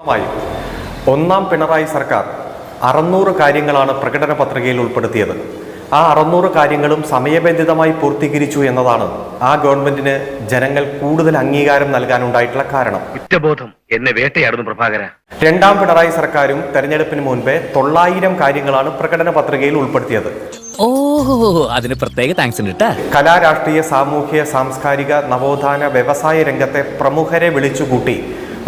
മായി ഒന്നാം പിണറായി സർക്കാർ അറുന്നൂറ് കാര്യങ്ങളാണ് പ്രകടന പത്രികയിൽ ഉൾപ്പെടുത്തിയത്. ആ അറുന്നൂറ് കാര്യങ്ങളും സമയബന്ധിതമായി പൂർത്തീകരിച്ചു എന്നതാണ് ആ ഗവൺമെന്റിന് ജനങ്ങൾ കൂടുതൽ അംഗീകാരം നൽകാനുണ്ടായിട്ടുള്ള കാരണം. കുറ്റബോധം എന്നെ വേട്ടയാടുന്നു പ്രഭാകര. രണ്ടാം പിണറായി സർക്കാരും തെരഞ്ഞെടുപ്പിന് മുൻപേ തൊള്ളായിരം കാര്യങ്ങളാണ് പ്രകടന പത്രികയിൽ ഉൾപ്പെടുത്തിയത്. ഓഹോ അതിന് പ്രത്യേക താങ്ക്സ് ഉണ്ട് കേട്ടാ കലാ രാഷ്ട്രീയ സാമൂഹ്യ സാംസ്കാരിക നവോത്ഥാന വ്യവസായ രംഗത്തെ പ്രമുഖരെ വിളിച്ചുകൂട്ടി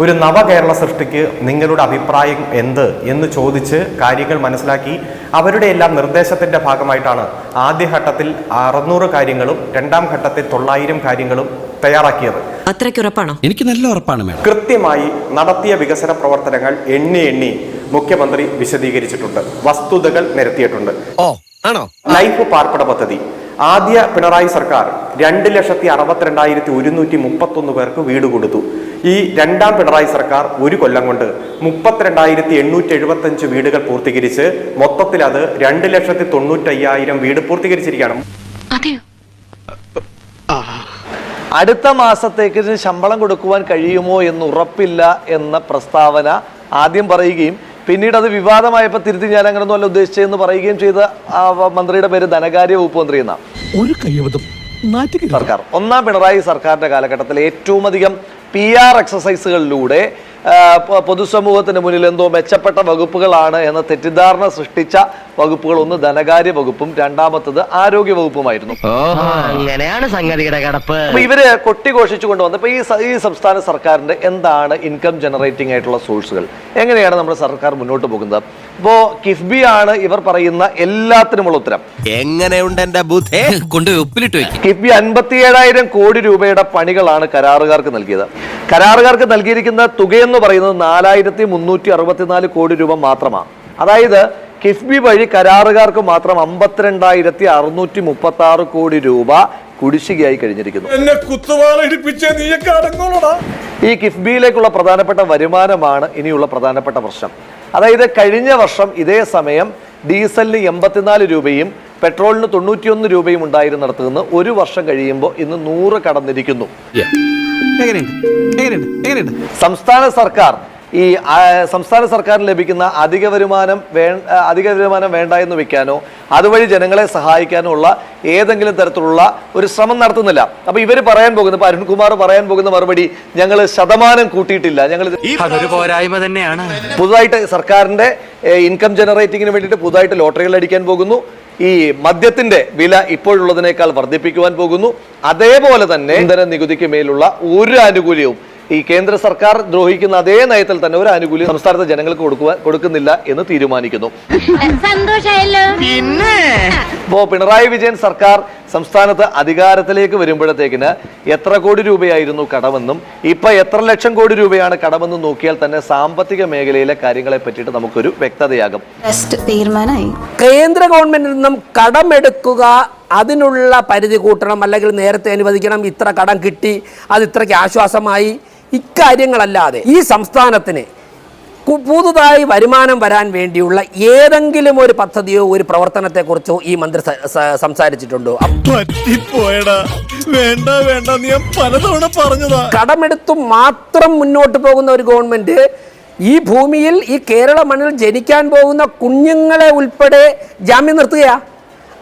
ഒരു നവകേരള സൃഷ്ടിക്ക് നിങ്ങളുടെ അഭിപ്രായം എന്ത് എന്ന് ചോദിച്ച് കാര്യങ്ങൾ മനസ്സിലാക്കി അവരുടെ എല്ലാം നിർദ്ദേശത്തിന്റെ ഭാഗമായിട്ടാണ് ആദ്യഘട്ടത്തിൽ അറുന്നൂറ് കാര്യങ്ങളും രണ്ടാം ഘട്ടത്തിൽ തൊള്ളായിരം കാര്യങ്ങളും തയ്യാറാക്കിയത്. അത്രയ്ക്കുറപ്പാണോ എനിക്ക് നല്ല ഉറപ്പാണ് കൃത്യമായി നടത്തിയ വികസന പ്രവർത്തനങ്ങൾ എണ്ണി എണ്ണി മുഖ്യമന്ത്രി വിശദീകരിച്ചിട്ടുണ്ട്. വസ്തുതകൾ നിരത്തിയിട്ടുണ്ട്. ഓ ആണോ? ലൈഫ് പാർപ്പിട പദ്ധതി. ആദ്യ പിണറായി സർക്കാർ രണ്ട് ലക്ഷത്തി അറുപത്തിരണ്ടായിരത്തി ഒരുന്നൂറ്റി മുപ്പത്തൊന്ന് പേർക്ക് വീട് കൊടുത്തു. ഈ രണ്ടാം പിണറായി സർക്കാർ ഒരു കൊല്ലം കൊണ്ട് മുപ്പത്തിരണ്ടായിരത്തി എണ്ണൂറ്റി എഴുപത്തഞ്ച് വീടുകൾ പൂർത്തീകരിച്ച് മൊത്തത്തിൽ അത് രണ്ട് ലക്ഷത്തി തൊണ്ണൂറ്റി അയ്യായിരം വീട് പൂർത്തീകരിച്ചിരിക്കുകയാണ്. അടുത്ത മാസത്തേക്ക് ശമ്പളം കൊടുക്കുവാൻ കഴിയുമോ എന്ന് ഉറപ്പില്ല എന്ന പ്രസ്താവന ആദ്യം പറയുകയും പിന്നീട് അത് വിവാദമായപ്പോൾ തിരുത്തി ഞാൻ അങ്ങനെയൊന്നും അല്ല ഉദ്ദേശിച്ചതെന്ന് പറയുകയും ചെയ്ത മന്ത്രിയുടെ പേര് ധനകാര്യ വകുപ്പ് മന്ത്രി എന്നാണ് ഒരു നാറ്റുക സർക്കാർ. ഒന്നാം പിണറായി സർക്കാരിന്റെ കാലഘട്ടത്തിൽ ഏറ്റവും അധികം പി ആർ എക്സസൈസുകളിലൂടെ പൊതുസമൂഹത്തിന് മുന്നിൽ എന്തോ മെച്ചപ്പെട്ട വകുപ്പുകളാണ് എന്ന തെറ്റിദ്ധാരണ സൃഷ്ടിച്ച വകുപ്പുകൾ ഒന്ന് ധനകാര്യ വകുപ്പും രണ്ടാമത്തത് ആരോഗ്യ വകുപ്പുമായിരുന്നു. അങ്ങനെയാണ് സംഗതിയുടെ കിടപ്പ്. അപ്പൊ ഇവർ കൊട്ടിഘോഷിച്ചു കൊണ്ടുവന്നപ്പോ ഈ ഈ സംസ്ഥാന സർക്കാരിന്റെ എന്താണ് ഇൻകം ജനറേറ്റിംഗ് ആയിട്ടുള്ള സോഴ്സുകൾ എങ്ങനെയാണ് നമ്മുടെ സർക്കാർ മുന്നോട്ട് പോകുന്നത്? ഇപ്പോ കിഫ്ബി ആണ് ഇവർ പറയുന്ന എല്ലാത്തിനുമുള്ള ഉത്തരം. എങ്ങനെയുണ്ട് എന്റെ ബുദ്ധി? കൊണ്ട് ഉപ്പിലിട്ട് വെക്കും. കിഫ്ബി അൻപത്തിയേഴായിരം കോടി രൂപയുടെ പണികളാണ് കരാറുകാർക്ക് നൽകിയത്. കരാറുകാർക്ക് നൽകിയിരിക്കുന്ന തുകയെന്ന് പറയുന്നത് നാലായിരത്തി മുന്നൂറ്റി അറുപത്തിനാല് കോടി രൂപ മാത്രമാണ്. അതായത് കിഫ്ബി വഴി കരാറുകാർക്ക് മാത്രം അമ്പത്തിരണ്ടായിരത്തി അറുന്നൂറ്റി മുപ്പത്തി ആറ് കോടി രൂപ കുടിശ്ശികയായി കഴിഞ്ഞിരിക്കുന്നു. എന്നെ ഈ കിഫ്ബിയിലേക്കുള്ള പ്രധാനപ്പെട്ട വരുമാനമാണ് ഇനിയുള്ള പ്രധാനപ്പെട്ട പ്രശ്നം. അതായത് കഴിഞ്ഞ വർഷം ഇതേ സമയം ഡീസലിന് എൺപത്തിനാല് രൂപയും പെട്രോളിന് തൊണ്ണൂറ്റിയൊന്ന് രൂപയും ഉണ്ടായിരുന്നിടത്ത് നിന്ന് ഒരു വർഷം കഴിയുമ്പോൾ ഇന്ന് നൂറ് കടന്നിരിക്കുന്നു. സംസ്ഥാന സർക്കാർ ഈ സംസ്ഥാന സർക്കാരിന് ലഭിക്കുന്ന അധിക വരുമാനം വേ അധിക വരുമാനം വേണ്ട എന്ന് വെക്കാനോ അതുവഴി ജനങ്ങളെ സഹായിക്കാനോ ഉള്ള ഏതെങ്കിലും തരത്തിലുള്ള ഒരു ശ്രമം നടത്തുന്നില്ല. അപ്പൊ ഇവർ പറയാൻ പോകുന്ന ഇപ്പൊ അരുൺകുമാർ പറയാൻ പോകുന്ന മറുപടി ഞങ്ങൾ ശതമാനം കൂട്ടിയിട്ടില്ല. ഞങ്ങൾ പോരായ്മ തന്നെയാണ്. പുതുതായിട്ട് സർക്കാരിന്റെ ഇൻകം ജനറേറ്റിംഗിന് വേണ്ടിയിട്ട് പുതുതായിട്ട് ലോട്ടറികൾ അടിക്കാൻ പോകുന്നു. ഈ മദ്യത്തിന്റെ വില ഇപ്പോഴുള്ളതിനേക്കാൾ വർദ്ധിപ്പിക്കുവാൻ പോകുന്നു. അതേപോലെ തന്നെ ഇന്ധന നികുതിക്ക് മേലുള്ള ഒരു ആനുകൂല്യവും ഈ കേന്ദ്ര സർക്കാർ ദ്രോഹിക്കുന്ന അതേ നയത്തിൽ തന്നെ ഒരു ആനുകൂല്യം സംസ്ഥാനത്തെ ജനങ്ങൾക്ക് കൊടുക്കുവാൻ കൊടുക്കുന്നില്ല എന്ന് തീരുമാനിക്കുന്നു. അപ്പോ ഇപ്പോ പിണറായി വിജയൻ സർക്കാർ സംസ്ഥാനത്ത് അധികാരത്തിലേക്ക് വരുമ്പോഴത്തേക്കിന് എത്ര കോടി രൂപയായിരുന്നു കടമെന്നും ഇപ്പൊ എത്ര ലക്ഷം കോടി രൂപയാണ് കടമെന്നും നോക്കിയാൽ തന്നെ സാമ്പത്തിക മേഖലയിലെ കാര്യങ്ങളെ പറ്റിയിട്ട് നമുക്കൊരു വ്യക്തതയാകും. തീരുമാനമായി. കേന്ദ്ര ഗവൺമെന്റിൽ നിന്നും കടമെടുക്കുക അതിനുള്ള പരിധി കൂട്ടണം അല്ലെങ്കിൽ നേരത്തെ അനുവദിക്കണം ഇത്ര കടം കിട്ടി അത് ഇത്രയ്ക്ക് ആശ്വാസമായി. ഇക്കാര്യങ്ങളല്ലാതെ ഈ സംസ്ഥാനത്തിന് പുതുതായി വരുമാനം വരാൻ വേണ്ടിയുള്ള ഏതെങ്കിലും ഒരു പദ്ധതിയോ ഒരു പ്രവർത്തനത്തെക്കുറിച്ചോ ഈ മന്ത്രി സംസാരിച്ചിട്ടുണ്ടോ? വേണ്ട വേണ്ട. ഞാൻ പലതവണ പറഞ്ഞതാ. കടമെടുത്തു മാത്രം മുന്നോട്ട് പോകുന്ന ഒരു ഗവൺമെന്റ് ഈ ഭൂമിയിൽ ഈ കേരള മണ്ണിൽ ജനിക്കാൻ പോകുന്ന കുഞ്ഞുങ്ങളെ ഉൾപ്പെടെ ജാമ്യം നിർത്തുകയാ.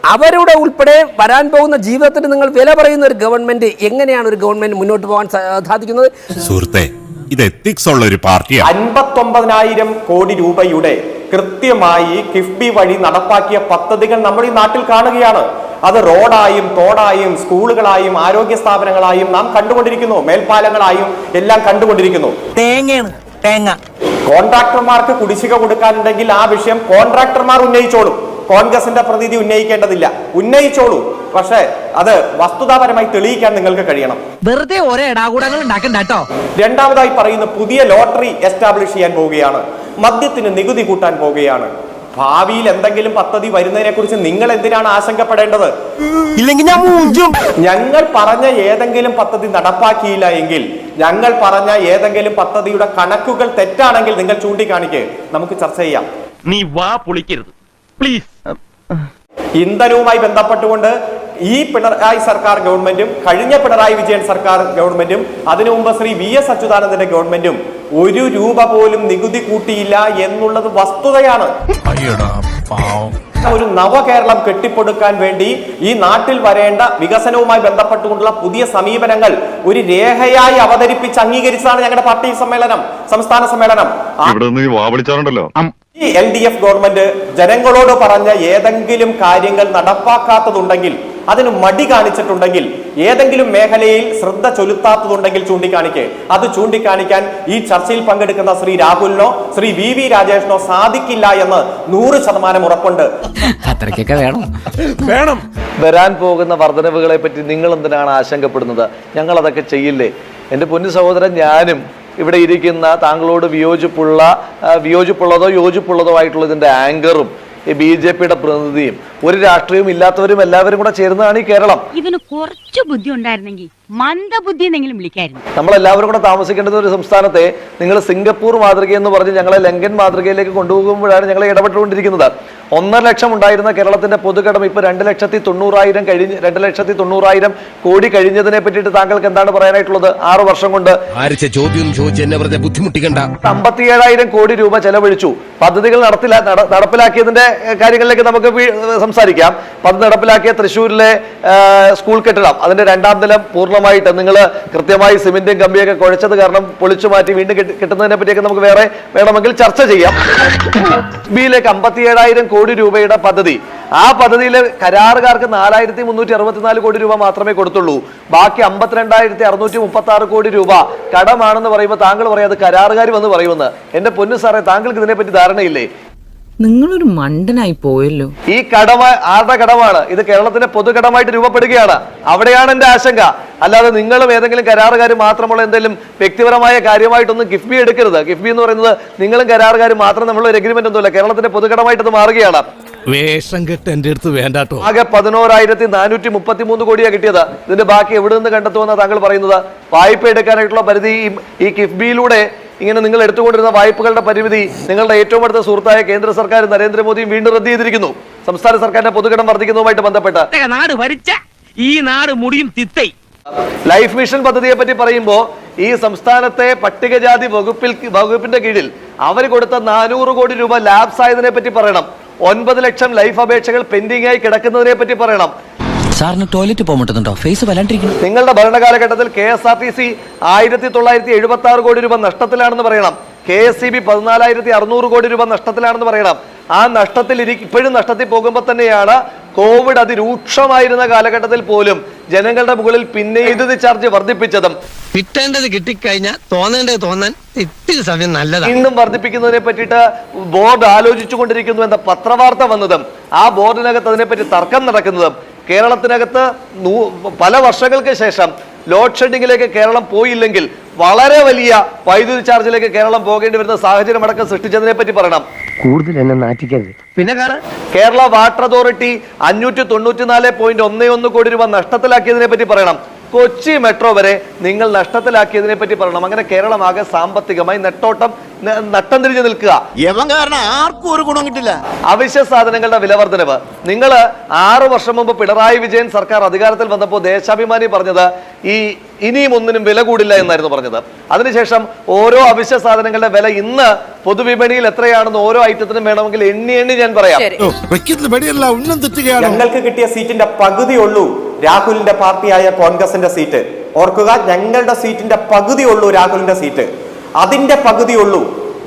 അവരുടെ ഉൾപ്പെടെ വരാൻ പോകുന്ന ജീവിതത്തിന് നിങ്ങൾ വില പറയുന്ന ഒരു ഗവൺമെന്റ് എങ്ങനെയാണ് ഒരു ഗവൺമെന്റ് മുന്നോട്ട് പോകാൻ സാധിക്കുന്നത്? സുഹൃത്തെ ഇത് എത്തിക്സ് ഉള്ള ഒരു പാർട്ടിയാണ് അൻപത്തൊമ്പതിനായിരം കോടി രൂപയുടെ കൃത്യമായി കിഫ്ബി വഴി നടപ്പാക്കിയ പദ്ധതികൾ നമ്മൾ ഈ നാട്ടിൽ കാണുകയാണ്. അത് റോഡായും തോടായും സ്കൂളുകളായും ആരോഗ്യ സ്ഥാപനങ്ങളായും നാം കണ്ടുകൊണ്ടിരിക്കുന്നു. മേൽപ്പാലങ്ങളായും എല്ലാം കണ്ടുകൊണ്ടിരിക്കുന്നു. തേങ്ങയാണ് തേങ്ങ. കോൺട്രാക്ടർമാർക്ക് കുടിശ്ശിക കൊടുക്കാനുണ്ടെങ്കിൽ ആ വിഷയം കോൺട്രാക്ടർമാർ ഉന്നയിച്ചോളും. കോൺഗ്രസിന്റെ പ്രതിനിധി ഉന്നയിക്കേണ്ടതില്ല. ഉന്നയിച്ചോളൂ. പക്ഷേ അത് വസ്തുതാപരമായി തെളിയിക്കാൻ നിങ്ങൾക്ക് കഴിയണം. വെറുതെ ഒരേ ഇടാകൂടങ്ങൾ ഉണ്ടാക്കണ്ട കേട്ടോ. രണ്ടാമതായി പറയുന്ന പുതിയ ലോട്ടറി എസ്റ്റാബ്ലിഷ് ചെയ്യാൻ പോവുകയാണ്. മദ്യത്തിന് നികുതി കൂട്ടാൻ പോവുകയാണ്. ഭാവിയിൽ എന്തെങ്കിലും പദ്ധതി വരുന്നതിനെ കുറിച്ച് നിങ്ങൾ എന്തിനാണ് ആശങ്കപ്പെടേണ്ടത്? ഇല്ലെങ്കിൽ ഞാൻ മൂഞ്ചും ഞങ്ങൾ പറഞ്ഞ ഏതെങ്കിലും പദ്ധതി നടപ്പാക്കിയില്ല എങ്കിൽ ഞങ്ങൾ പറഞ്ഞ ഏതെങ്കിലും പദ്ധതിയുടെ കണക്കുകൾ തെറ്റാണെങ്കിൽ നിങ്ങൾ ചൂണ്ടിക്കാണിക്ക്. നമുക്ക് ചർച്ച ചെയ്യാം. നീ വാ പൊളിക്കരുത്. പ്ലീസ് ഇന്ധനവുമായി ബന്ധപ്പെട്ടുകൊണ്ട് ഈ പിണറായി സർക്കാർ ഗവൺമെന്റും കഴിഞ്ഞ പിണറായി വിജയൻ സർക്കാർ ഗവൺമെന്റും അതിനു മുമ്പ് ശ്രീ വി എസ് അച്യുതാനന്ദന്റെ ഗവൺമെന്റും ഒരു രൂപ പോലും നികുതി കൂട്ടിയില്ല എന്നുള്ളത് വസ്തുതയാണ്. ഒരു നവകേരളം കെട്ടിപ്പടുക്കാൻ വേണ്ടി ഈ നാട്ടിൽ വരേണ്ട വികസനവുമായി ബന്ധപ്പെട്ടുകൊണ്ടുള്ള പുതിയ സമീപനങ്ങൾ ഒരു രേഖയായി അവതരിപ്പിച്ച് അംഗീകരിച്ചതാണ് ഞങ്ങളുടെ പാർട്ടി സമ്മേളനം സംസ്ഥാന സമ്മേളനം. ആ- ഇവിടെ നിന്ന് വാവളിച്ചാറുണ്ടല്ലോ ഈ എൽ ഡി എഫ് ഗവൺമെന്റ് ജനങ്ങളോട് പറഞ്ഞ ഏതെങ്കിലും കാര്യങ്ങൾ നടപ്പാക്കാത്തതുണ്ടെങ്കിൽ അതിന് മടി കാണിച്ചിട്ടുണ്ടെങ്കിൽ ഏതെങ്കിലും മേഖലയിൽ ശ്രദ്ധ ചൊലുത്താത്തതുണ്ടെങ്കിൽ ചൂണ്ടിക്കാണിക്കെ. അത് ചൂണ്ടിക്കാണിക്കാൻ ഈ ചർച്ചയിൽ പങ്കെടുക്കുന്ന ശ്രീ രാഹുലിനോ ശ്രീ വി വി രാജേഷിനോ സാധിക്കില്ല എന്ന് നൂറ് ശതമാനം ഉറപ്പുണ്ട്. അത്രയ്ക്കൊക്കെ വേണം. വേണം. വരാൻ പോകുന്ന വർധനവുകളെ പറ്റി നിങ്ങൾ എന്തിനാണ് ആശങ്കപ്പെടുന്നത്? ഞങ്ങൾ അതൊക്കെ ചെയ്യില്ലേ? എന്റെ പൊന്നു സഹോദരൻ ഞാനും ഇവിടെ ഇരിക്കുന്ന താങ്കളോട് വിയോജിപ്പുള്ള വിയോജിപ്പുള്ളതോ യോജിപ്പുള്ളതോ ആയിട്ടുള്ള ഇതിന്റെ ആങ്കറും ഈ ബി ജെ പിയുടെ പ്രതിനിധിയും ഒരു രാഷ്ട്രീയവും ഇല്ലാത്തവരും എല്ലാവരും കൂടെ ചേരുന്നതാണ് ഈ കേരളം. ഇതിന് കുറച്ച് ബുദ്ധി ഉണ്ടായിരുന്നെങ്കിൽ മന്ദബുദ്ധി എന്നെങ്കിലും വിളിക്കായിരുന്നു. നമ്മളെല്ലാവരും കൂടെ താമസിക്കേണ്ടത് ഒരു സംസ്ഥാനത്തെ നിങ്ങൾ സിംഗപ്പൂർ മാതൃക എന്ന് പറഞ്ഞ് ഞങ്ങളെ ലങ്കൻ മാതൃകയിലേക്ക് കൊണ്ടുപോകുമ്പോഴാണ് ഞങ്ങൾ ഇടപെട്ടുകൊണ്ടിരിക്കുന്നത്. ഒന്നര ലക്ഷം ഉണ്ടായിരുന്ന കേരളത്തിന്റെ പൊതുകടം ഇപ്പൊ രണ്ട് ലക്ഷത്തി തൊണ്ണൂറായിരം കഴിഞ്ഞ് രണ്ട് ലക്ഷത്തി തൊണ്ണൂറായിരം കോടി കഴിഞ്ഞതിനെ പറ്റിയിട്ട് താങ്കൾക്ക് എന്താണ് പറയാനായിട്ടുള്ളത്? ആറു വർഷം കൊണ്ട്. ആരിച്ച ചോദ്യം ചോദിച്ച് ബുദ്ധിമുട്ടിക്കണ്ട. അമ്പത്തിയേഴായിരം കോടി രൂപ ചെലവഴിച്ചു. പദ്ധതികൾ നടത്തില്ല നട- നടപ്പിലാക്കിയതിന്റെ കാര്യങ്ങളിലേക്ക് നമുക്ക് സംസാരിക്കാം. പദ്ധതി നടപ്പിലാക്കിയ തൃശ്ശൂരിലെ സ്കൂൾ കെട്ടിടം. അതിന്റെ രണ്ടാം നിലം പൂർണമായിട്ട്. നിങ്ങൾ കൃത്യമായി സിമെന്റും കമ്പിയൊക്കെ കുഴച്ചത് കാരണം പൊളിച്ചു മാറ്റി വീണ്ടും കിട്ടുന്നതിനെ പറ്റിയൊക്കെ നമുക്ക് വേറെ വേണമെങ്കിൽ ചർച്ച ചെയ്യാം. ബിയിലേക്ക് അമ്പത്തി ഏഴായിരം കോടി രൂപയുടെ പദ്ധതി. ആ പദ്ധതിയിലെ കരാറുകാർക്ക് നാലായിരത്തി മുന്നൂറ്റി അറുപത്തിനാല് കോടി രൂപ മാത്രമേ കൊടുത്തുള്ളൂ. ബാക്കി അമ്പത്തിരണ്ടായിരത്തി അറുന്നൂറ്റി മുപ്പത്തി ആറ് കോടി രൂപ കടമാണെന്ന് പറയുമ്പോൾ താങ്കൾ പറയാം അത് കരാറുകാർ വന്ന് പറയുമെന്ന്. എന്റെ പൊന്നു സാറേ താങ്കൾക്ക് ഇതിനെപ്പറ്റി ധാരണയില്ലേ? നിങ്ങളൊരു മണ്ടനായി പോയല്ലോ. ഈ കടമ ആരുടെ കടമാണ്? ഇത് കേരളത്തിന്റെ പൊതുകടമായിട്ട് രൂപപ്പെടുകയാണ്. അവിടെയാണ് എന്റെ ആശങ്ക. അല്ലാതെ നിങ്ങളും ഏതെങ്കിലും കരാറുകാർ മാത്രമുള്ള എന്തെങ്കിലും വ്യക്തിപരമായ കാര്യമായിട്ടൊന്നും കിഫ്ബി എടുക്കരുത്. കിഫ്ബി എന്ന് പറയുന്നത് നിങ്ങളും കരാറുകാർ മാത്രം നമ്മൾ ഒരു എഗ്രിമെന്റ് ഒന്നുമില്ല. കേരളത്തിന്റെ പൊതുകടമായിട്ട് മാറുകയാണ്. വേഷം കെട്ട് എന്റെ അടുത്ത് വേണ്ടാട്ടോ. ആകെ പതിനോരായിരത്തി നാനൂറ്റി മുപ്പത്തി മൂന്ന് കോടിയാണ് കിട്ടിയത്. ഇതിന്റെ ബാക്കി എവിടെ നിന്ന് കണ്ടെത്തുമെന്ന് താങ്കൾ പറയുന്നത്? വായ്പ എടുക്കാനായിട്ടുള്ള പരിധി ഈ- ഈ കിഫ്ബിയിലൂടെ ഇങ്ങനെ നിങ്ങൾ എടുത്തുകൊണ്ടിരുന്ന വായ്പകളുടെ പരിമിതി നിങ്ങളുടെ ഏറ്റവും അടുത്ത സുഹൃത്തായ കേന്ദ്ര സർക്കാർ നരേന്ദ്രമോദിയും വീണ്ടും റദ്ദ് ചെയ്തിരിക്കുന്നു. സംസ്ഥാന സർക്കാരിന്റെ പൊതുകടം വർദ്ധിക്കുന്നതുമായിട്ട് ബന്ധപ്പെട്ട് നാട് ഭരിച്ച ഈ നാട് മുടിയും തിത്തൈ. ലൈഫ് മിഷൻ പദ്ധതിയെ പറ്റി പറയുമ്പോൾ ഈ സംസ്ഥാനത്തെ പട്ടികജാതി വകുപ്പിൽ വകുപ്പിന്റെ കീഴിൽ അവർ കൊടുത്ത നാനൂറ് കോടി രൂപ ലാബ്സ് ആയതിനെ പറ്റി പറയണം. ഒൻപത് ലക്ഷം ലൈഫ് അപേക്ഷകൾ പെൻഡിംഗ് ആയി കിടക്കുന്നതിനെ പറ്റി പറയണം. സാറിന് ടോയ്ലറ്റ് പോകുന്നുണ്ടോ ഫേസ് വല്ലാണ്ടിരിക്കുന്നു. നിങ്ങളുടെ ഭരണകാലഘട്ടത്തിൽ K S R T C ആയിരത്തി തൊള്ളായിരത്തി എഴുപത്തി ആറ് കോടി രൂപ നഷ്ടത്തിലാണെന്ന് പറയണം. കെ എസ് സി ബി പതിനാലായിരത്തി അറുന്നൂറ് കോടി രൂപ നഷ്ടത്തിലാണെന്ന് പറയണം. ആ നഷ്ടത്തിൽ ഇപ്പോഴും നഷ്ടത്തിൽ പോകുമ്പോൾ തന്നെയാണ് കോവിഡ് അതിരൂക്ഷമായിരുന്ന കാലഘട്ടത്തിൽ പോലും ജനങ്ങളുടെ മുകളിൽ പിന്നെ വൈദ്യുതി ചാർജ് വർദ്ധിപ്പിച്ചതും. കിട്ടേണ്ടത് കിട്ടിക്കഴിഞ്ഞാൽ തോന്നേണ്ടത് തോന്നാൻ ഇത്തിരി സമയം നല്ലതാണ്. ഇന്നും വർദ്ധിപ്പിക്കുന്നതിനെ പറ്റിയിട്ട് ബോർഡ് ആലോചിച്ചു കൊണ്ടിരിക്കുന്നു എന്ന പത്രവാർത്ത വന്നതും ആ ബോർഡിനകത്ത് അതിനെപ്പറ്റി തർക്കം നടക്കുന്നതും കേരളത്തിനകത്ത് പല വർഷങ്ങൾക്ക് ശേഷം ലോഡ് ഷെഡിങ്ങിലേക്ക് കേരളം പോയില്ലെങ്കിൽ വളരെ വലിയ വൈദ്യുതി ചാർജിലേക്ക് കേരളം പോകേണ്ടി വരുന്ന സാഹചര്യം അടക്കം സൃഷ്ടിച്ചതിനെ പറ്റി പറയണം. കൂടുതൽ എന്നെ നാറ്റിക്കരുത്. പിന്നെ കേരള വാട്ടർ അതോറിറ്റി അഞ്ഞൂറ്റി തൊണ്ണൂറ്റിനാല് പോയിന്റ് ഒന്ന് ഒന്ന് കോടി രൂപ നഷ്ടത്തിലാക്കിയതിനെ പറ്റി പറയണം. കൊച്ചി മെട്രോ വരെ നിങ്ങൾ നഷ്ടത്തിലാക്കിയതിനെ പറ്റി പറയണം. അങ്ങനെ കേരളമാകെ സാമ്പത്തികമായി നെട്ടോട്ടം നട്ടം തിരിഞ്ഞു നിൽക്കുക. കാരണം ആർക്കും ഒരു ഗുണം കിട്ടില്ല. അവശ്യ സാധനങ്ങളുടെ വിലവർദ്ധനവ്. നിങ്ങൾ ആറു വർഷം മുമ്പ് പിണറായി വിജയൻ സർക്കാർ അധികാരത്തിൽ വന്നപ്പോൾ ദേശാഭിമാനി പറഞ്ഞത് ഈ ഇനിയും ഒന്നിനും വില കൂടില്ല എന്നായിരുന്നു പറഞ്ഞത്. അതിനുശേഷം ഓരോ അവശ്യ സാധനങ്ങളുടെ വില ഇന്ന് പൊതുവിപണിയിൽ എത്രയാണെന്ന് ഓരോ ഐറ്റത്തിനും വേണമെങ്കിൽ എണ്ണി എണ്ണി ഞാൻ പറയാം. ഞങ്ങൾക്ക് കിട്ടിയ സീറ്റിന്റെ പകുതി ഉള്ളൂ. രാഹുലിന്റെ പാർട്ടിയായ കോൺഗ്രസിന്റെ സീറ്റ്. ഓർക്കുക ഞങ്ങളുടെ സീറ്റിന്റെ പകുതി ഉള്ളൂ രാഹുലിന്റെ സീറ്റ്. അതിന്റെ പകുതി ഉള്ളൂ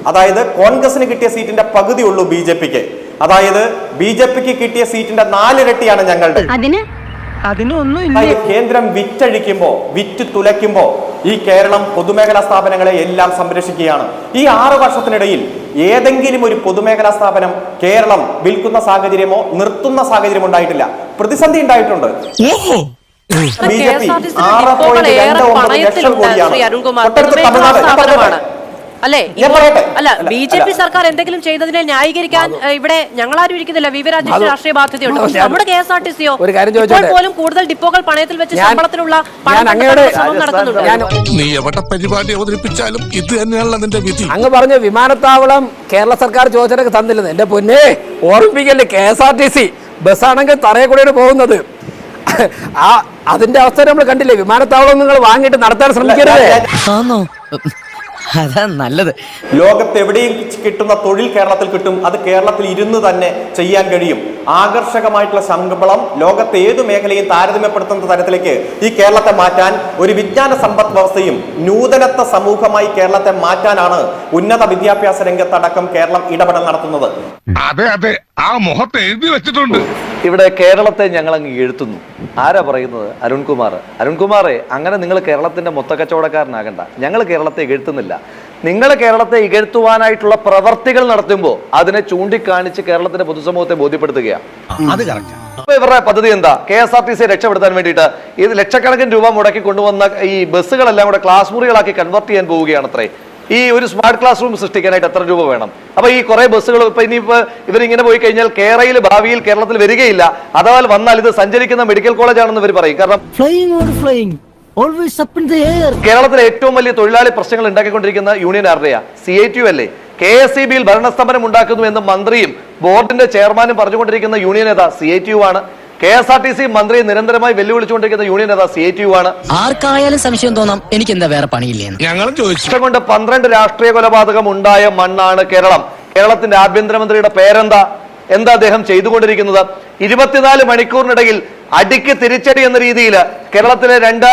അതായത് കോൺഗ്രസിന് കിട്ടിയ സീറ്റിന്റെ പകുതി ഉള്ളൂ ബി ജെ പിക്ക്. അതായത് ബി ജെ പിക്ക് കിട്ടിയ സീറ്റിന്റെ നാലിരട്ടിയാണ് ഞങ്ങളുടെ. കേന്ദ്രം വിറ്റഴിക്കുമ്പോ വിറ്റ് തുലയ്ക്കുമ്പോ ഈ കേരളം പൊതുമേഖലാ സ്ഥാപനങ്ങളെ എല്ലാം സംരക്ഷിക്കുകയാണ്. ഈ ആറു വർഷത്തിനിടയിൽ ഏതെങ്കിലും ഒരു പൊതുമേഖലാ സ്ഥാപനം കേരളം വിൽക്കുന്ന സാഹചര്യമോ നിർത്തുന്ന സാഹചര്യം ഉണ്ടായിട്ടില്ല. പ്രതിസന്ധി ഉണ്ടായിട്ടുണ്ട്. ബി ജെ പി ആറ് പോയിന്റ് രണ്ട് ഒമ്പത് ലക്ഷം കോടിയാണ്. തൊട്ടടുത്ത തമിഴ്നാട്. അല്ലേ. അല്ല ബി ജെ പി സർക്കാർ എന്തെങ്കിലും ചെയ്തതിനെ ന്യായീകരിക്കാൻ ഇവിടെ ഞങ്ങളാരും ഇരിക്കുന്നില്ല. വി വി രാജേഷ് അത് രാഷ്ട്രീയ ബാധ്യതയുണ്ട് നമ്മുടെ കെ എസ് ആർ ടി സിയോ ഇപ്പോൾ? പോലും കൂടുതൽ ഡിപ്പോകൾ പണയത്തിൽ വെച്ച് ശമ്പളത്തിനുള്ള നീ എവിടെ പരിപാടി അവതരിപ്പിച്ചാലും ഇത് തന്നെയാണല്ലോ നിന്റെ വിധി. അങ്ങ് പറഞ്ഞ വിമാനത്താവളം കേരള സർക്കാർ ചോദിച്ചതൊക്കെ തന്നില്ലെന്ന്. എന്റെ പൊന്നെ ഓർമ്മിപ്പിക്കല്ലേ K S R T C ബസ്സാണെങ്കിൽ തറയെ കൂടെയാണ് പോകുന്നത്. ആ അതിന്റെ അവസ്ഥ നമ്മൾ കണ്ടില്ലേ? വിമാനത്താവളം നിങ്ങൾ വാങ്ങിയിട്ട് നടത്താൻ ശ്രമിക്കരുത്? അതാ നല്ലത്. ലോകത്ത് എവിടെയും കിട്ടുന്ന തൊഴിൽ കേരളത്തിൽ കിട്ടും. അത് കേരളത്തിൽ ഇരുന്ന് തന്നെ ചെയ്യാൻ കഴിയും. ആകർഷകമായിട്ടുള്ള ശമ്പളം ലോകത്തെ ഏത് മേഖലയും താരതമ്യപ്പെടുത്തുന്ന തരത്തിലേക്ക് ഈ കേരളത്തെ മാറ്റാൻ ഒരു വിജ്ഞാന സമ്പദ് വ്യവസ്ഥയും നൂതനത്വ സമൂഹമായി കേരളത്തെ മാറ്റാനാണ് ഉന്നത വിദ്യാഭ്യാസ രംഗത്തടക്കം കേരളം ഇടപെടൽ നടത്തുന്നത്. അതെ അതെ. ആ മുഖത്ത് എഴുതി വെച്ചിട്ടുണ്ട്. ഇവിടെ കേരളത്തെ ഞങ്ങൾ അങ്ങ് എഴുത്തുന്നു. ആരാ പറയുന്നത്? അരുൺകുമാർ. അരുൺകുമാറെ അങ്ങനെ നിങ്ങൾ കേരളത്തിന്റെ മൊത്തക്കച്ചവടക്കാരനാകണ്ട. ഞങ്ങൾ കേരളത്തെ ഇകഴ്ത്തുന്നില്ല നിങ്ങൾ കേരളത്തെ ഇകഴ്ത്തുവാനായിട്ടുള്ള പ്രവർത്തികൾ നടത്തുമ്പോൾ അതിനെ ചൂണ്ടിക്കാണിച്ച് കേരളത്തിന്റെ പൊതുസമൂഹത്തെ ബോധ്യപ്പെടുത്തുകയാണ് അപ്പൊ ഇവരുടെ പദ്ധതി എന്താ? K S R T C രക്ഷപ്പെടുത്താൻ വേണ്ടിയിട്ട് ഇത് ലക്ഷക്കണക്കിന് രൂപ മുടക്കി കൊണ്ടുവന്ന ഈ ബസ്സുകളെല്ലാം കൂടെ ക്ലാസ് മുറികളാക്കി കൺവെർട്ട് ചെയ്യാൻ പോവുകയാണ് അത്രേ ഈ ഒരു സ്മാർട്ട് ക്ലാസ് റൂം സൃഷ്ടിക്കാനായിട്ട് എത്ര രൂപ വേണം? അപ്പൊ ഈ കുറെ ബസ്സുകൾ ഇപ്പൊ ഇനിയിപ്പോ ഇവരിങ്ങനെ പോയി കഴിഞ്ഞാൽ കേരളയിൽ ഭാവിയിൽ കേരളത്തിൽ വരികയില്ല. അഥവാ വന്നാൽ ഇത് സഞ്ചരിക്കുന്ന മെഡിക്കൽ കോളേജ് ആണെന്ന് ഇവർ പറയും. കാരണം flying or flying always up in the air കേരളത്തിലെ ഏറ്റവും വലിയ തൊഴിലാളി പ്രശ്നങ്ങൾ ഉണ്ടാക്കിക്കൊണ്ടിരിക്കുന്ന യൂണിയൻ ആരുടെയാ? സി ഐ ടി അല്ലേ? കെ എസ് ഇ ബിയിൽ ഭരണസ്തംഭനം ഉണ്ടാക്കുന്നു എന്ന് മന്ത്രിയും ബോർഡിന്റെ ചെയർമാനും പറഞ്ഞുകൊണ്ടിരിക്കുന്ന യൂണിയൻ ഏതാ? സി ഐ ടി യു ആണ്. K S R T C മന്ത്രിയെ നിരന്തരമായി വെല്ലുവിളിച്ചുകൊണ്ടിരിക്കുന്ന യൂണിയൻ ഏതാ സി ടി യു ആണ്. ആർക്കായാലും സംശയം തോന്നാം എനിക്ക് എന്താ വേറെ പണിയില്ലേ ഞങ്ങളും ചോദിച്ചു. കൊണ്ട് പന്ത്രണ്ട് രാഷ്ട്രീയ കൊലപാതകം ഉണ്ടായ മണ്ണാണ് കേരളം. കേരളത്തിന്റെ ആഭ്യന്തരമന്ത്രിയുടെ പേരെന്താ? എന്താ അദ്ദേഹം ചെയ്തുകൊണ്ടിരിക്കുന്നത്? ഇരുപത്തിനാല് മണിക്കൂറിനിടയിൽ അടിക്ക് തിരിച്ചടി എന്ന രീതിയിൽ കേരളത്തിലെ രണ്ട്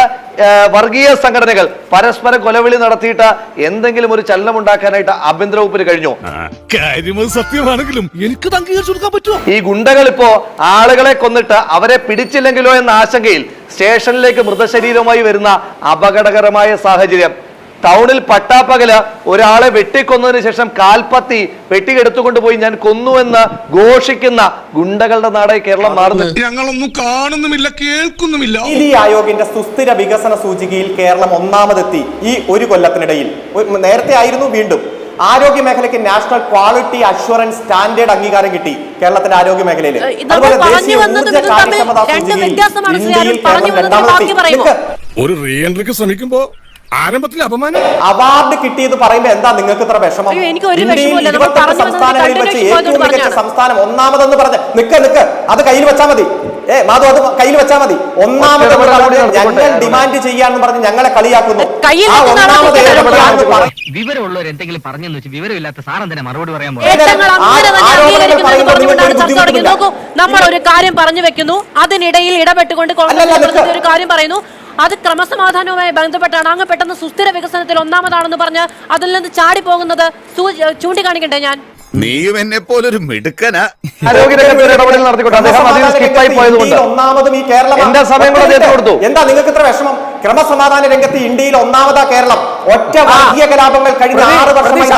വർഗീയ സംഘടനകൾ പരസ്പര കൊലവിളി നടത്തിയിട്ട് എന്തെങ്കിലും ഒരു ചലനം ഉണ്ടാക്കാനായിട്ട് ആഭ്യന്തര വകുപ്പിന് കഴിഞ്ഞു. സത്യമാണെങ്കിലും എനിക്ക് ഈ ഗുണ്ടകൾ ഇപ്പോ ആളുകളെ കൊന്നിട്ട് അവരെ പിടിച്ചില്ലെങ്കിലോ എന്ന ആശങ്കയിൽ സ്റ്റേഷനിലേക്ക് മൃതശരീരമായി വരുന്ന അപകടകരമായ സാഹചര്യം. ടൗണിൽ പട്ടാപ്പകൽ ഒരാളെ വെട്ടിക്കൊന്നതിന് ശേഷം കാൽപ്പത്തി വെട്ടിയെടുത്തുകൊണ്ട് പോയി ഞാൻ കൊന്നുവെന്ന് ഘോഷിക്കുന്ന ഗുണ്ടകളുടെ നാടായി കേരളം മാറുന്നു. ഞങ്ങളൊന്നും കാണുന്നുമില്ല കേൾക്കുന്നുമില്ല. നീതി ആയോഗിന്റെ സുസ്ഥിര വികസന സൂചികയിൽ കേരളം ഒന്നാമതെത്തി ഈ ഒരു കൊല്ലത്തിനിടയിൽ. നേരത്തെ ആയിരുന്നു വീണ്ടും. ആരോഗ്യ മേഖലയ്ക്ക് നാഷണൽ ക്വാളിറ്റി അഷ്വറൻസ് സ്റ്റാൻഡേർഡ് അംഗീകാരം കിട്ടി കേരളത്തിന്റെ ആരോഗ്യ മേഖലയിൽ. പറഞ്ഞു വന്നതിന് ബാക്കി പറയുമോ? ഒരു റീ എൻട്രിക്ക് ശ്രമിക്കുമ്പോ ആരംഭത്തിൽ അപമാനം? അവാർഡ് കിട്ടിയത് പറയുമ്പോ എന്താ നിങ്ങൾക്ക് ഇത്ര വിഷമം? എനിക്ക് ഒരു ഇന്ത്യയിൽ വിഷമവുമില്ല. നമ്മൾ 28 പറഞ്ഞു വന്നത് സംസ്ഥാനങ്ങളിൽ വെച്ച് ഏറ്റവും മികച്ച സംസ്ഥാനം ഒന്നാമതെന്ന് പറഞ്ഞ നിക്ക് നിക്ക്. അത് കയ്യിൽ വെച്ചാൽ മതി. ഏ മാധു അത് കയ്യിൽ വെച്ചാൽ മതി. ഒന്നാമത്. ഞങ്ങൾ ഡിമാൻഡ് ചെയ്യാന്ന് പറഞ്ഞ് ഞങ്ങളെ കളിയാക്കുന്നു. വിവരമുള്ളവർ എന്തെങ്കിലും പറഞ്ഞെന്ന് വെച്ച് വിവരമില്ലാത്ത മറുപടി പറയാൻ അങ്ങനെ തന്നെ നോക്കൂ ബുദ്ധിമുട്ടില്ല. നമ്മൾ ഒരു കാര്യം പറഞ്ഞു വെക്കുന്നു അതിനിടയിൽ ഇടപെട്ടുകൊണ്ട് കോൺഗ്രസ് ഒരു കാര്യം പറയുന്നു. അത് ക്രമസമാധാനവുമായി ബന്ധപ്പെട്ടാണ്. അങ്ങ് പെട്ടെന്ന് സുസ്ഥിര വികസനത്തിൽ ഒന്നാമതാണെന്ന് പറഞ്ഞ് അതിൽ നിന്ന് ചാടി പോകുന്നത് ചൂണ്ടിക്കാണിക്കണ്ടേ ഞാൻ? നീയും എന്നെ പോലൊരു മിടുക്കനാ ഒന്നാമതും ഈ കേരളം എന്താ നിങ്ങൾക്ക് ഇത്ര വിഷമം? ക്രമസമാധാന രംഗത്ത് ഇന്ത്യയിൽ ഒന്നാമതാ കേരളം. ഒറ്റ വർഗീയ കലാപങ്ങൾ കഴിഞ്ഞ ആറ് വർഷമായി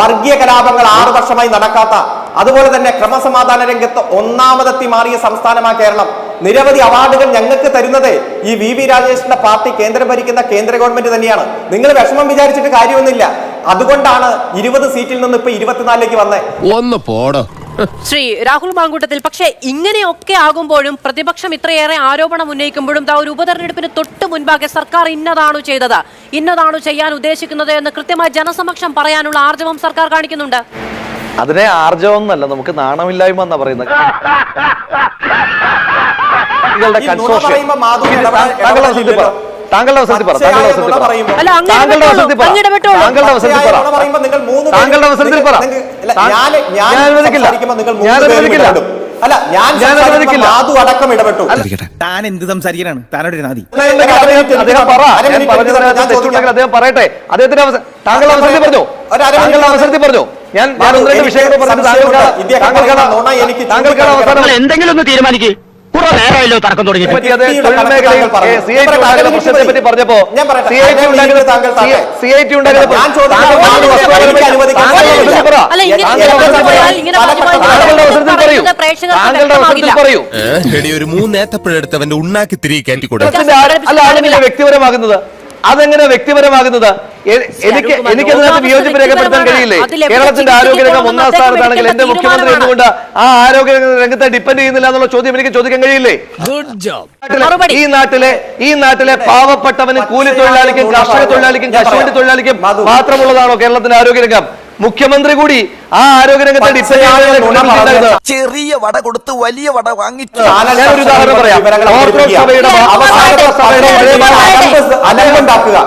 വർഗീയ കലാപങ്ങൾ ആറ് വർഷമായി നടക്കാത്ത അതുപോലെ തന്നെ ക്രമസമാധാന രംഗത്ത് ഒന്നാമതെത്തി മാറിയ സംസ്ഥാനമാണ് കേരളം. നിരവധി അവാർഡുകൾ ഞങ്ങൾക്ക് തരുന്നത് ഈ വി വി രാജേഷിന്റെ പാർട്ടി കേന്ദ്രം ഭരിക്കുന്ന കേന്ദ്ര ഗവൺമെന്റ് തന്നെയാണ്. നിങ്ങൾ വിഷമം വിചാരിച്ചിട്ട് കാര്യമൊന്നുമില്ല. അതുകൊണ്ടാണ് ഇരുപത് സീറ്റിൽ നിന്ന് ഇപ്പൊ ഇരുപത്തിനാലിലേക്ക് വന്നത് ഒന്ന് പോടോ. ശ്രീ രാഹുൽ മാങ്കൂട്ടത്തിൽ. പക്ഷേ ഇങ്ങനെയൊക്കെ ആകുമ്പോഴും പ്രതിപക്ഷം ഇത്രയേറെ ആരോപണം ഉന്നയിക്കുമ്പോഴും ഒരു ഉപതെരഞ്ഞെടുപ്പിന് തൊട്ട് മുൻപാകെ സർക്കാർ ഇന്നതാണു ചെയ്തത്. ഇന്നതാണു ചെയ്യാൻ ഉദ്ദേശിക്കുന്നത് എന്ന് കൃത്യമായി ജനസമക്ഷം പറയാനുള്ള ആർജവം സർക്കാർ കാണിക്കുന്നുണ്ട്. അതിനെ ആർജവം എന്നല്ല നമുക്ക് നാണമില്ലായ്മ എന്നാ പറയുന്നത്. കുട്ടികളുടെ താങ്കളുടെ അവസരത്തിൽ പറ താങ്കളുടെ അവസരത്തിൽ പറ. താങ്കളുടെ അവസരത്തിൽ പറ. അല്ല, അങ്ങ് താങ്കളുടെ അവസരത്തിൽ പറ. താങ്കളുടെ അവസരത്തിൽ പറ. ഞാൻ അനുവദിക്കില്ല. നിങ്ങൾ മൂന്ന് ഞാൻ അനുവദിക്കില്ല. അല്ല ഞാൻ അടക്കം ഇടപെട്ടു. താൻ എന്ത് സംസാരിക്കാനാണ്? താനോട് നാദി അദ്ദേഹം- പറ. ഞാൻ പറയട്ടെ. അദ്ദേഹത്തിന്റെ അവസരം താങ്കളുടെ അവസരത്തിൽ പറഞ്ഞു. താങ്കളുടെ അവസരത്തിൽ പറഞ്ഞു. ഞാൻ ഞാൻ ഒന്ന് രണ്ട് വിഷയങ്ങൾ താങ്കൾക്കാണ് താങ്കൾക്കാണ് അവസാനം എന്തെങ്കിലും ഒന്ന് തീരുമാനിക്ക്. കുറെ നേരമല്ലോ തർക്കം പറഞ്ഞപ്പോ സി ഐ ടി ഒരു മൂന്നേത്തപ്പഴെടുത്ത് അവന്റെ ഉണ്ണാക്കി തിരികെ കയറ്റി അതെങ്ങനെ വ്യക്തിപരമാകുന്നത് അതെങ്ങനെ വ്യക്തിപരമാകുന്നത്? എനിക്ക് അരുൺകുമാർ, എനിക്ക് അതിനകത്ത് ഒന്നാമത് വിയോജിപ്പ് രേഖപ്പെടുത്താൻ കഴിയില്ലേ? കേരളത്തിന്റെ ആരോഗ്യരംഗം രംഗം ഒന്നാം സ്ഥാനത്താണെങ്കിൽ എന്റെ മുഖ്യമന്ത്രി എന്തുകൊണ്ട് ആ ആരോഗ്യ രംഗത്തെ ഡിപ്പെൻഡ് ചെയ്യുന്നില്ല എന്നുള്ള ചോദ്യം എനിക്ക് ചോദിക്കാൻ കഴിയില്ലേ. ഈ നാട്ടിലെ ഈ നാട്ടിലെ പാവപ്പെട്ടവനും കൂലി തൊഴിലാളിക്കും കർഷക തൊഴിലാളിക്കും കശുവണ്ടി തൊഴിലാളിക്കും മാത്രമുള്ളതാണോ കേരളത്തിന്റെ ആരോഗ്യരംഗം മുഖ്യമന്ത്രി കൂടി ആ ആരോഗ്യരംഗത്തെ ചെറിയ വട കൊടുത്ത് വലിയ വട വാങ്ങിച്ചു ഒരു ഉദാഹരണം പറയാം. സഭയുടെ അവതരിപ്പിക്കുക. അവസാനത്തെ പതിനഞ്ച് മിനിറ്റ് അലമ്പ് അലമ്പ് അലമ്പുണ്ടാക്കുക.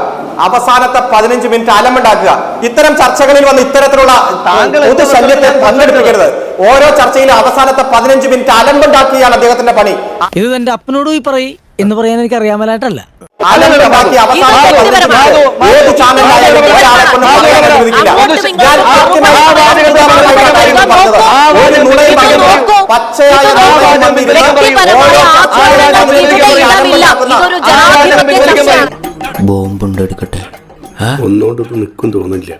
അവസാനത്തെ പതിനഞ്ച് മിനിറ്റ് അലമ്പുണ്ടാക്കുക. ഇത്തരം ചർച്ചകളിൽ വന്ന് ഇത്തരത്തിലുള്ള താങ്കൾ ഒരു എന്ത് ശല്യത്തെ പങ്കെടുപ്പിക്കരുത്. ഓരോ ചർച്ചയിലും അവസാനത്തെ പതിനഞ്ച് മിനിറ്റ് അലമ്പുണ്ടാക്കുകയാണ് അദ്ദേഹത്തിന്റെ പണി. ഇത് എന്റെ അപ്പനോട് പോയി പറയും. എന്ന് പറയാൻ എനിക്ക് അറിയാമലായിട്ടല്ല. ബോംബുണ്ടെടുക്കട്ടെ ബോംബുണ്ട് എടുക്കട്ടെ. ഒന്നുകൊണ്ട് നിൽക്കും തോന്നില്ല